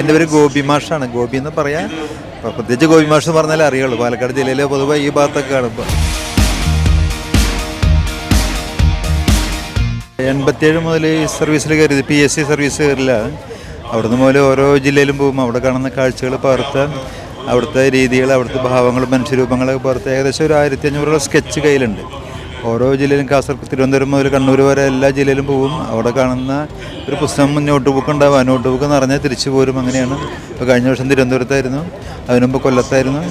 എന്റെ പേര് ഗോപി മാഷാണ്. ഗോപി എന്ന് പറയാം പ്രത്യേകിച്ച് ഗോപി മാഷ് എന്ന് പറഞ്ഞാലേ അറിയുള്ളൂ. പാലക്കാട് ജില്ലയിലെ പൊതുവെ ഈ ഭാഗത്തൊക്കെ കാണുമ്പോൾ എൺപത്തിയേഴ് മുതൽ ഈ സർവീസിൽ കയറിയത് പി എസ് സി സർവീസ് കയറിലാണ് അവിടുന്ന് മുതൽ ഓരോ ജില്ലയിലും പോകും. അവിടെ കാണുന്ന കാഴ്ചകൾ പകർത്ത് അവിടുത്തെ രീതികൾ അവിടുത്തെ ഭാവങ്ങൾ മനുഷ്യരൂപങ്ങളൊക്കെ പകർത്ത് ഏകദേശം ഒരു ആയിരത്തി അഞ്ഞൂറോളം സ്കെച്ച് കയ്യിലുണ്ട്. ഓരോ ജില്ലയിലും കാസർഗോഡ് തിരുവനന്തപുരം മുതൽ കണ്ണൂർ വരെ എല്ലാ ജില്ലയിലും പോകും അവിടെ കാണുന്ന ഒരു പുസ്തകം നോട്ട് ബുക്ക് ഉണ്ടാവും. ആ നോട്ട് ബുക്ക് നിറഞ്ഞാൽ തിരിച്ചു പോരും. അങ്ങനെയാണ്. ഇപ്പോൾ കഴിഞ്ഞ വർഷം തിരുവനന്തപുരത്തായിരുന്നു. അതിനുമുമ്പ് കൊല്ലത്തായിരുന്നു.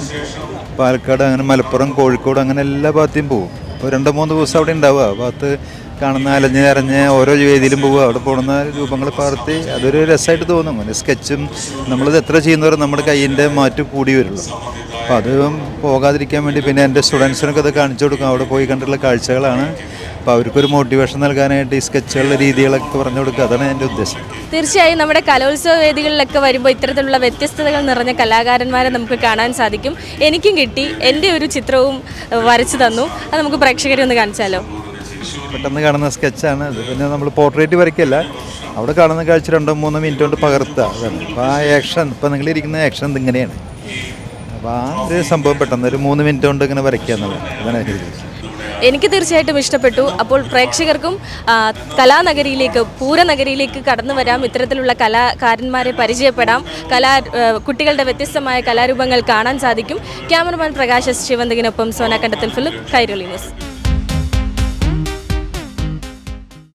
പാലക്കാട് അങ്ങനെ മലപ്പുറം കോഴിക്കോട് അങ്ങനെ എല്ലാ ഭാഗത്തേയും പോകും അപ്പോൾ രണ്ട് മൂന്ന് ദിവസം അവിടെ ഉണ്ടാവുക. ആ ഭാഗത്ത് കാണുന്ന അലഞ്ഞ് അരഞ്ഞ് ഓരോ വേദിയിലും പോവുക. അവിടെ പോകുന്ന രൂപങ്ങൾ പകർത്തി അതൊരു രസമായിട്ട് തോന്നും. അങ്ങനെ സ്കെച്ചും നമ്മളിത് എത്ര ചെയ്യുന്നവരും നമ്മുടെ കയ്യിന്റെ മാറ്റ് കൂടി വരുള്ളൂ. അപ്പോൾ അത് പോകാതിരിക്കാൻ വേണ്ടി പിന്നെ എന്റെ സ്റ്റുഡൻസിനൊക്കെ അത് കാണിച്ചു കൊടുക്കും. അവിടെ പോയി കണ്ടിട്ടുള്ള കാഴ്ചകളാണ്. അപ്പോൾ അവർക്കൊരു മോട്ടിവേഷൻ നൽകാനായിട്ട് ഈ സ്കെച്ചുകളുടെ രീതികളൊക്കെ പറഞ്ഞു കൊടുക്കുക. അതാണ് എന്റെ ഉദ്ദേശം. തീർച്ചയായും നമ്മുടെ കലോത്സവ വേദികളിലൊക്കെ വരുമ്പോൾ ഇത്തരത്തിലുള്ള വ്യത്യസ്തതകൾ നിറഞ്ഞ കലാകാരന്മാരെ നമുക്ക് കാണാൻ സാധിക്കും. എനിക്കും കിട്ടി. എന്റെ ഒരു ചിത്രവും വരച്ചു തന്നു. അത് നമുക്ക് പ്രേക്ഷകരെ ഒന്ന് കാണിച്ചാലോ? പെട്ടെന്ന് കാണുന്ന സ്കെച്ചാണ് അത്. പിന്നെ നമ്മൾ പോർട്രേറ്റ് വരയ്ക്കല്ല. അവിടെ കാണുന്ന കാഴ്ച രണ്ടോ മൂന്നോ മിനിറ്റ് കൊണ്ട് പകർത്തുക. അതാണ്. അപ്പോൾ ആ ആക്ഷൻ ഇപ്പോൾ നിങ്ങളിരിക്കുന്ന ആക്ഷൻ ഇതിങ്ങനെയാണ് ആ ഒരു സംഭവം പെട്ടെന്ന് ഒരു മൂന്ന് മിനിറ്റ് കൊണ്ട് ഇങ്ങനെ വരയ്ക്കുക എനിക്ക് തീർച്ചയായിട്ടും ഇഷ്ടപ്പെട്ടു. അപ്പോൾ പ്രേക്ഷകർക്കും കലാനഗരിയിലേക്ക് പൂരനഗരിയിലേക്ക് കടന്നു വരാം. ഇത്തരത്തിലുള്ള കലാകാരന്മാരെ പരിചയപ്പെടാം. കലാ കുട്ടികളുടെ വ്യത്യസ്തമായ കലാരൂപങ്ങൾ കാണാൻ സാധിക്കും. ക്യാമറമാൻ പ്രകാശ് ശിവന്തിനൊപ്പം സോന കണ്ടത്തിൽ ഫിലിപ്പ് കൈരളി ന്യൂസ്.